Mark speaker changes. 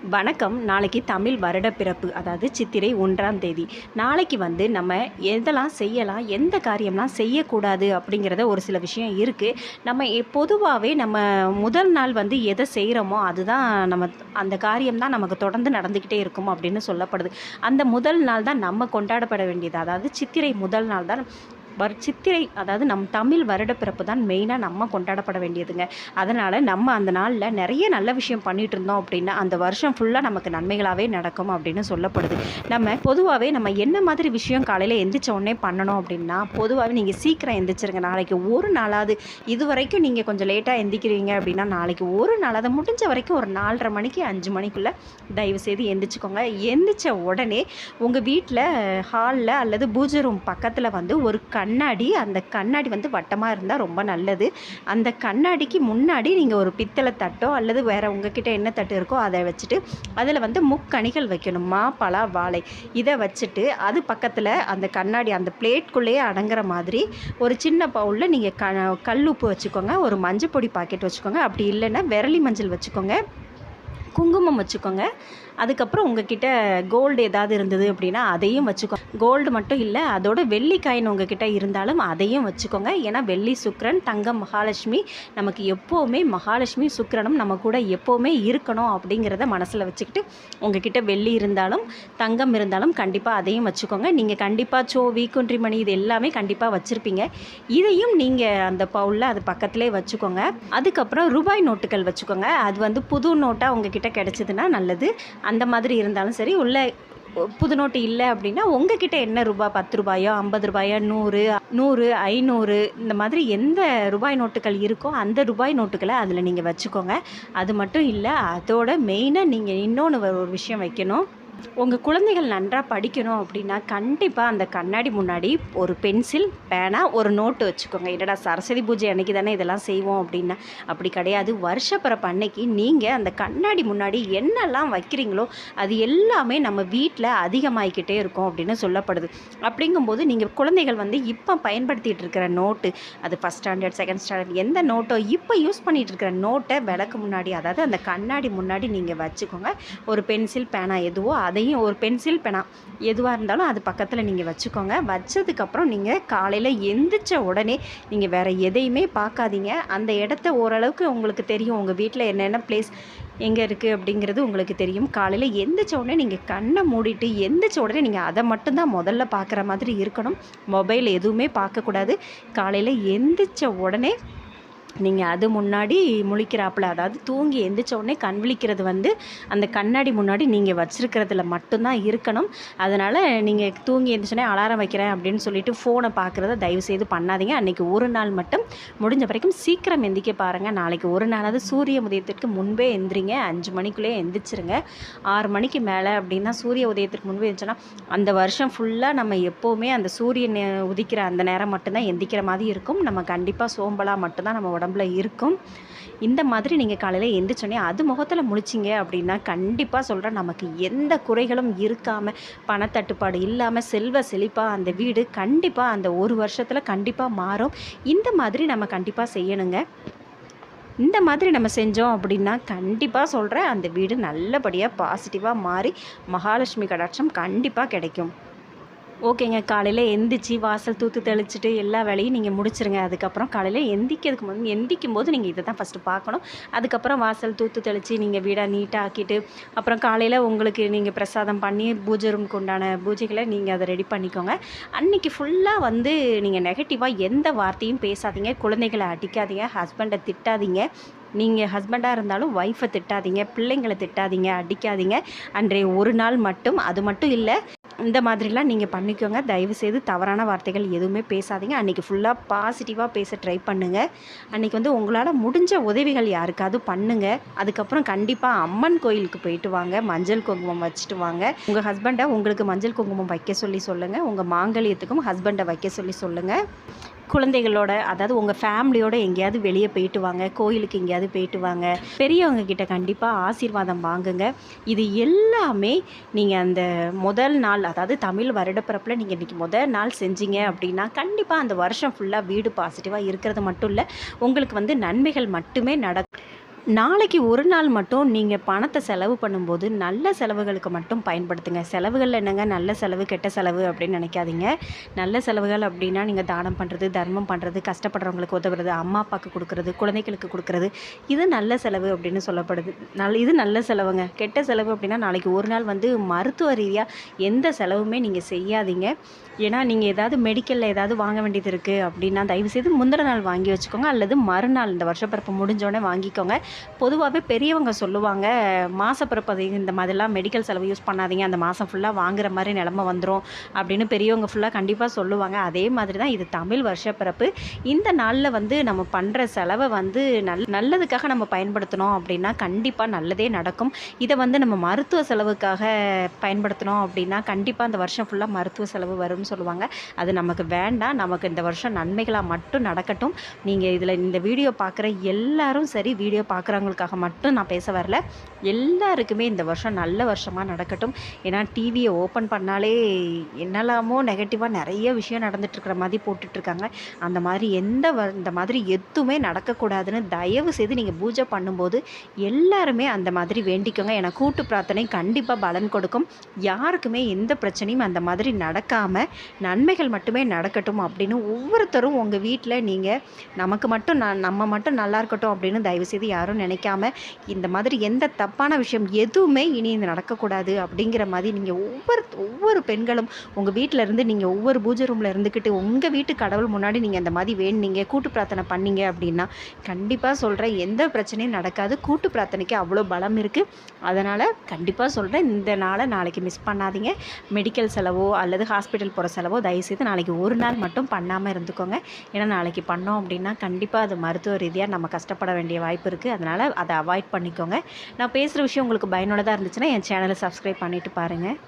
Speaker 1: வணக்கம். நாளைக்கு தமிழ் வருட பிறப்பு அதாவது சித்திரை ஒன்றாம் தேதி. நாளைக்கு வந்து நம்ம எதெல்லாம் செய்யலாம் எந்த காரியம்லாம் செய்யக்கூடாது அப்படிங்கிறத ஒரு சில விஷயம் இருக்குது நம்ம பொதுவாகவே நம்ம முதல் நாள் வந்து எதை செய்கிறோமோ அதுதான் நம்ம அந்த காரியம் தான் நமக்கு தொடர்ந்து நடந்துக்கிட்டே இருக்கும் அப்படின்னு சொல்லப்படுது. அந்த முதல் நாள் தான் நம்ம கொண்டாடப்பட வேண்டியது. அதாவது சித்திரை முதல் நாள் தான் வர் சித்திரை அதாவது நம் தமிழ் வருடப்பிறப்பு தான் மெயினாக நம்ம கொண்டாடப்பட வேண்டியதுங்க. அதனால் நம்ம அந்த நாளில் நிறைய நல்ல விஷயம் பண்ணிட்டு இருந்தோம் அப்படின்னா அந்த வருஷம் ஃபுல்லாக நமக்கு நன்மைகளாகவே நடக்கும் அப்படின்னு சொல்லப்படுது. நம்ம பொதுவாகவே நம்ம என்ன மாதிரி விஷயம் காலையில் எந்திரிச்ச உடனே பண்ணணும் அப்படின்னா பொதுவாகவே நீங்கள் சீக்கிரம் எந்திரிச்சிருங்க. நாளைக்கு ஒரு நாளாவது இது வரைக்கும் நீங்கள் கொஞ்சம் லேட்டாக எந்திக்கிறீங்க அப்படின்னா நாளைக்கு ஒரு நாளாவது முடிஞ்ச வரைக்கும் ஒரு நாலரை மணிக்கு அஞ்சு மணிக்குள்ளே தயவு செய்து எந்திரிச்சுக்கோங்க. எந்திரிச்ச உடனே உங்கள் வீட்டில் ஹாலில் அல்லது பூஜை ரூம் பக்கத்தில் வந்து ஒரு கண்ணாடி அந்த கண்ணாடி வந்து வட்டமாக இருந்தால் ரொம்ப நல்லது. அந்த கண்ணாடிக்கு முன்னாடி நீங்கள் ஒரு பித்தளை தட்டோ அல்லது வேறு உங்ககிட்ட என்ன தட்டு இருக்கோ அதை வச்சுட்டு அதில் வந்து முக்கணிகள் வைக்கணும். மா பலா வாழை. இதை வச்சுட்டு அது பக்கத்தில் அந்த கண்ணாடி அந்த பிளேட்குள்ளேயே அடங்குற மாதிரி ஒரு சின்ன பவுலில் நீங்கள் க கல் உப்பு வச்சுக்கோங்க. ஒரு மஞ்சள் பொடி பாக்கெட் வச்சுக்கோங்க. அப்படி இல்லைன்னா விரலி மஞ்சள் வச்சுக்கோங்க. குங்குமம் வச்சுக்கோங்க. அதுக்கப்புறம் உங்ககிட்ட கோல்டு ஏதாவது இருந்தது அப்படின்னா அதையும் வச்சுக்கோங்க. கோல்டு மட்டும் இல்லை அதோட வெள்ளி காயின் உங்ககிட்ட இருந்தாலும் அதையும் வச்சுக்கோங்க. ஏன்னா வெள்ளி சுக்கரன் தங்கம் மகாலட்சுமி நமக்கு எப்போவுமே மகாலட்சுமி சுக்கரனும் நம்ம கூட எப்போவுமே இருக்கணும் அப்படிங்கிறத மனசில் வச்சுக்கிட்டு உங்ககிட்ட வெள்ளி இருந்தாலும் தங்கம் இருந்தாலும் கண்டிப்பாக அதையும் வச்சுக்கோங்க. நீங்கள் கண்டிப்பாக சோ வீக்குன்றி மணி இது எல்லாமே கண்டிப்பாக வச்சுருப்பீங்க. இதையும் நீங்கள் அந்த பவுலில் அது பக்கத்துலேயே வச்சுக்கோங்க. அதுக்கப்புறம் ரூபாய் நோட்டுகள் வச்சுக்கோங்க. அது வந்து புது நோட்டாக உங்ககிட்ட கிடச்சிதுன்னா நல்லது. அந்த மாதிரி இருந்தாலும் சரி உள்ள புது நோட்டு இல்லை அப்படின்னா உங்ககிட்ட என்ன ரூபாய் பத்து ரூபாயோ ஐம்பது ரூபாயோ நூறு நூறு ஐநூறு இந்த மாதிரி எந்த ரூபாய் நோட்டுகள் இருக்கோ அந்த ரூபாய் நோட்டுகளை அதில் நீங்கள் வச்சுக்கோங்க. அது மட்டும் இல்லை அதோட மெயினாக நீங்கள் இன்னொன்று ஒரு விஷயம் வைக்கணும். உங்கள் குழந்தைகள் நன்றாக படிக்கணும் அப்படின்னா கண்டிப்பாக அந்த கண்ணாடி முன்னாடி ஒரு பென்சில் பேனா ஒரு நோட்டு வச்சுக்கோங்க. என்னடா சரஸ்வதி பூஜை அன்னைக்கு தானே இதெல்லாம் செய்வோம் அப்படின்னா? அப்படி கிடையாது. வருஷப்பிறப்பு அன்னைக்கு நீங்கள் அந்த கண்ணாடி முன்னாடி என்னெல்லாம் வைக்கிறீங்களோ அது எல்லாமே நம்ம வீட்டில் அதிகமாகிக்கிட்டே இருக்கும் அப்படின்னு சொல்லப்படுது. அப்படிங்கும்போது நீங்கள் குழந்தைகள் வந்து இப்போ பயன்படுத்திகிட்டு இருக்கிற நோட்டு அது ஃபஸ்ட் ஸ்டாண்டர்ட் செகண்ட் ஸ்டாண்டர்ட் எந்த நோட்டோ இப்போ யூஸ் பண்ணிகிட்டு இருக்கிற நோட்டை விளக்கு முன்னாடி அதாவது அந்த கண்ணாடி முன்னாடி நீங்கள் வச்சுக்கோங்க. ஒரு பென்சில் பேனா எதுவோ அதையும் ஒரு பென்சில் பெனா எதுவாக இருந்தாலும் அது பக்கத்தில் நீங்கள் வச்சுக்கோங்க. வச்சதுக்கப்புறம் நீங்கள் காலையில் எந்திரிச்ச உடனே நீங்கள் வேறு எதையுமே பார்க்காதீங்க. அந்த இடத்த ஓரளவுக்கு உங்களுக்கு தெரியும். உங்கள் வீட்டில் என்னென்ன பிளேஸ் எங்கே இருக்குது அப்படிங்கிறது உங்களுக்கு தெரியும். காலையில் எந்திரிச்ச உடனே நீங்கள் கண்ணை மூடிட்டு எந்திரிச்ச உடனே நீங்கள் அதை மட்டும்தான் முதல்ல பார்க்குற மாதிரி இருக்கணும். மொபைல் எதுவுமே பார்க்கக்கூடாது. காலையில் எந்திரிச்ச உடனே நீங்கள் அது முன்னாடி முழிக்கிறாப்புல அதாவது தூங்கி எந்திரிச்ச உடனே கண் விழிக்கிறது வந்து அந்த கண்ணாடி முன்னாடி நீங்கள் வச்சுருக்கிறதுல மட்டும்தான் இருக்கணும். அதனால் நீங்கள் தூங்கி எந்திரிச்சோடனே அலாரம் வைக்கிறேன் அப்படின்னு சொல்லிட்டு ஃபோனை பார்க்குறத தயவு செய்து பண்ணாதீங்க. அன்றைக்கி ஒரு நாள் மட்டும். முடிஞ்ச வரைக்கும் சீக்கிரம் எந்திரிக்க பாருங்கள் நாளைக்கு ஒரு நாளாவது சூரிய உதயத்திற்கு முன்பே எந்திரிங்க. அஞ்சு மணிக்குள்ளே எந்திரிச்சிருங்க. ஆறு மணிக்கு மேலே அப்படின்னா சூரிய உதயத்திற்கு முன்பே எந்திரிச்சோன்னா அந்த வருஷம் ஃபுல்லாக நம்ம எப்போவுமே அந்த சூரியன் உதிக்கிற அந்த நேரம் மட்டும்தான் எந்திக்கிற மாதிரி இருக்கும். நம்ம கண்டிப்பாக சோம்பலாக மட்டும்தான் நம்ம உடம்புல இருக்கும். இந்த மாதிரி நீங்கள் காலையில் எந்திரிச்சோடனே அது முகத்தில் முழிச்சிங்க அப்படின்னா கண்டிப்பாக சொல்கிறேன் நமக்கு எந்த குறைகளும் இருக்காமல் பணத்தட்டுப்பாடு இல்லாமல் செல்வ செழிப்பாக அந்த வீடு கண்டிப்பாக அந்த ஒரு வருஷத்தில் கண்டிப்பாக மாறும். இந்த மாதிரி நம்ம கண்டிப்பாக செய்யணுங்க. இந்த மாதிரி நம்ம செஞ்சோம் அப்படின்னா கண்டிப்பாக சொல்கிறேன் அந்த வீடு நல்லபடியாக பாசிட்டிவாக மாறி மகாலட்சுமி கடாட்சம் கண்டிப்பாக கிடைக்கும். ஓகேங்க. காலையில் எந்திரிச்சு வாசல் தூத்து தெளிச்சிட்டு எல்லா வேலையும் நீங்கள் முடிச்சிருங்க. அதுக்கப்புறம் காலையில் எந்திக்கிறதுக்கு முன் எந்திக்கும் போது நீங்கள் இதை தான் ஃபஸ்ட்டு பார்க்கணும். அதுக்கப்புறம் வாசல் தூத்து தெளித்து நீங்கள் வீடாக நீட்டாக ஆக்கிட்டு அப்புறம் காலையில் உங்களுக்கு நீங்கள் பிரசாதம் பண்ணி பூஜை ரூமுக்கு உண்டான பூஜைகளை நீங்கள் அதை ரெடி பண்ணிக்கோங்க. அன்றைக்கி ஃபுல்லாக வந்து நீங்கள் நெகட்டிவாக எந்த வார்த்தையும் பேசாதீங்க. குழந்தைகளை அடிக்காதீங்க. ஹஸ்பண்டை திட்டாதீங்க. நீங்கள் ஹஸ்பண்டாக இருந்தாலும் ஒய்ஃபை திட்டாதீங்க. பிள்ளைங்களை திட்டாதீங்க. அடிக்காதீங்க. அன்றைய ஒரு நாள் மட்டும். அது மட்டும் இல்லை இந்த மாதிரிலாம் நீங்கள் பண்ணிக்கோங்க. தயவு செய்து தவறான வார்த்தைகள் எதுவுமே பேசாதீங்க. அன்றைக்கி ஃபுல்லாக பாசிட்டிவாக பேச ட்ரை பண்ணுங்கள் அன்றைக்கி வந்து உங்களால் முடிஞ்ச உதவிகள் யாருக்காவது பண்ணுங்கள் அதுக்கப்புறம் கண்டிப்பாக அம்மன் கோயிலுக்கு போயிட்டு வாங்க. மஞ்சள் குங்குமம் வச்சுட்டு வாங்க. உங்கள் ஹஸ்பண்டை உங்களுக்கு மஞ்சள் குங்குமம் வைக்க சொல்லி சொல்லுங்கள் உங்கள் மாங்கல்யத்துக்கும் ஹஸ்பண்டை வைக்க சொல்லி சொல்லுங்கள் குழந்தைகளோட அதாவது உங்கள் ஃபேமிலியோட எங்கேயாவது வெளியே போயிட்டு வாங்க கோயிலுக்கு எங்கேயாவது போயிட்டு வாங்க. பெரியவங்க கிட்ட கண்டிப்பாக ஆசீர்வாதம் வாங்குங்க. இது எல்லாமே நீங்கள் அந்த முதல் நாள் அதாவது தமிழ் வருடப்பிறப்பில் நீங்கள் இன்றைக்கி முதல் நாள் செஞ்சீங்க அப்படின்னா கண்டிப்பாக அந்த வருஷம் ஃபுல்லாக வீடு பாசிட்டிவாக இருக்கிறது மட்டும் இல்லை உங்களுக்கு வந்து நன்மைகள் மட்டுமே நடக்கும். நாளைக்கு ஒரு நாள் மட்டும் நீங்கள் பணத்தை செலவு பண்ணும்போது நல்ல செலவுகளுக்கு மட்டும் பயன்படுத்துங்க. செலவுகள் என்னங்க? நல்ல செலவு கெட்ட செலவு அப்படின்னு நினைக்காதீங்க. நல்ல செலவுகள் அப்படின்னா நீங்கள் தானம் பண்ணுறது தர்மம் பண்ணுறது கஷ்டப்படுறவங்களுக்கு உதவுறது அம்மா அப்பாவுக்கு கொடுக்குறது குழந்தைகளுக்கு கொடுக்குறது. இது நல்ல செலவு அப்படின்னு சொல்லப்படுது. நல்ல இது நல்ல செலவுங்க. கெட்ட செலவு அப்படின்னா நாளைக்கு ஒரு நாள் வந்து மருத்துவ ரீதியாக எந்த செலவுமே நீங்கள் செய்யாதீங்க. ஏன்னா நீங்கள் ஏதாவது மெடிக்கலில் ஏதாவது வாங்க வேண்டியது இருக்குது அப்படின்னா தயவுசெய்து முந்தின நாள் வாங்கி வச்சுக்கோங்க. அல்லது மறுநாள் இந்த வருஷப்பிறப்பு முடிஞ்சோடனே வாங்கிக்கோங்க. பொதுவாகவே பெரியவங்க சொல்லுவாங்க மாசப்பிறப்பு இந்த மாதிரிலாம் மெடிக்கல் செலவு யூஸ் பண்ணாதீங்க அந்த மாதம் ஃபுல்லாக வாங்குற மாதிரி நிலமை வந்துடும் அப்படின்னு பெரியவங்க ஃபுல்லாக கண்டிப்பாக சொல்லுவாங்க. அதே மாதிரி தான் இது தமிழ் வருஷப்பிறப்பு. இந்த நாளில் வந்து நம்ம பண்ணுற செலவை வந்து நல் நல்லதுக்காக நம்ம பயன்படுத்தினோம் அப்படின்னா கண்டிப்பாக நல்லதே நடக்கும். இதை வந்து நம்ம மருத்துவ செலவுக்காக பயன்படுத்தினோம் அப்படின்னா கண்டிப்பாக அந்த வருஷம் ஃபுல்லாக மருத்துவ செலவு வரும்னு சொல்லுவாங்க. அது நமக்கு வேண்டாம். நமக்கு இந்த வருஷம் நன்மைகளாக மட்டும் நடக்கட்டும். நீங்கள் இதில் இந்த வீடியோ பார்க்குற எல்லாரும் சரி வீடியோ பார்க்குறவங்களுக்காக மட்டும் நான் பேச வரல. எல்லாருக்குமே இந்த வருஷம் நல்ல வருஷமாக நடக்கட்டும். ஏன்னா டிவியை ஓப்பன் பண்ணாலே என்னெல்லாமோ நெகட்டிவாக நிறைய விஷயம் நடந்துட்டுருக்கிற மாதிரி போட்டுட்ருக்காங்க அந்த மாதிரி எந்த வ இந்த மாதிரி எதுவுமே நடக்கக்கூடாதுன்னு தயவு செய்து நீங்கள் பூஜை பண்ணும்போது எல்லாருமே அந்த மாதிரி வேண்டிக்கோங்க. ஏன்னா கூட்டு பிரார்த்தனை கண்டிப்பாக பலன் கொடுக்கும். யாருக்குமே எந்த பிரச்சனையும் அந்த மாதிரி நடக்காமல் நன்மைகள் மட்டுமே நடக்கட்டும் அப்படின்னு ஒவ்வொருத்தரும் உங்கள் வீட்டில் நீங்கள் நமக்கு மட்டும் நான் நம்ம மட்டும் நல்லா இருக்கட்டும் அப்படின்னு தயவுசெய்து யாரும் நினைக்காம இந்த மாதிரி எந்த தப்பான விஷயம் எதுவுமே இனி இது நடக்கக்கூடாது அப்படிங்கிற மாதிரி நீங்கள் ஒவ்வொரு ஒவ்வொரு பெண்களும் உங்கள் வீட்டில் இருந்து நீங்கள் ஒவ்வொரு பூஜை ரூமில் இருந்துக்கிட்டு உங்கள் வீட்டு கடவுள் முன்னாடி நீங்கள் அந்த மாதிரி வேணுனீங்க கூட்டு பிரார்த்தனை பண்ணீங்க அப்படின்னா கண்டிப்பாக சொல்கிறேன் எந்த பிரச்சனையும் நடக்காது. கூட்டு பிரார்த்தனைக்கு அவ்வளோ பலம் இருக்குது அதனால் கண்டிப்பாக சொல்கிறேன் இந்த நாளை நாளைக்கு மிஸ் பண்ணாதீங்க. மெடிக்கல் செலவோ அல்லது ஹாஸ்பிட்டல் போகிற செலவோ தயவுசெய்து நாளைக்கு ஒரு நாள் மட்டும் பண்ணாமல் இருந்துக்கோங்க. ஏன்னா நாளைக்கு பண்ணோம் அப்படின்னா கண்டிப்பாக அது மருத்துவ ரீதியாக நம்ம கஷ்டப்பட வேண்டிய வாய்ப்பு இருக்குது அதனால் அதை அவாய்ட் பண்ணிக்கோங்க. நான் பேசுகிற விஷயம் உங்களுக்கு பயனுள்ளதாக இருந்துச்சுன்னா என் சேனலை சப்ஸ்கிரைப் பண்ணிவிட்டு பாருங்கள்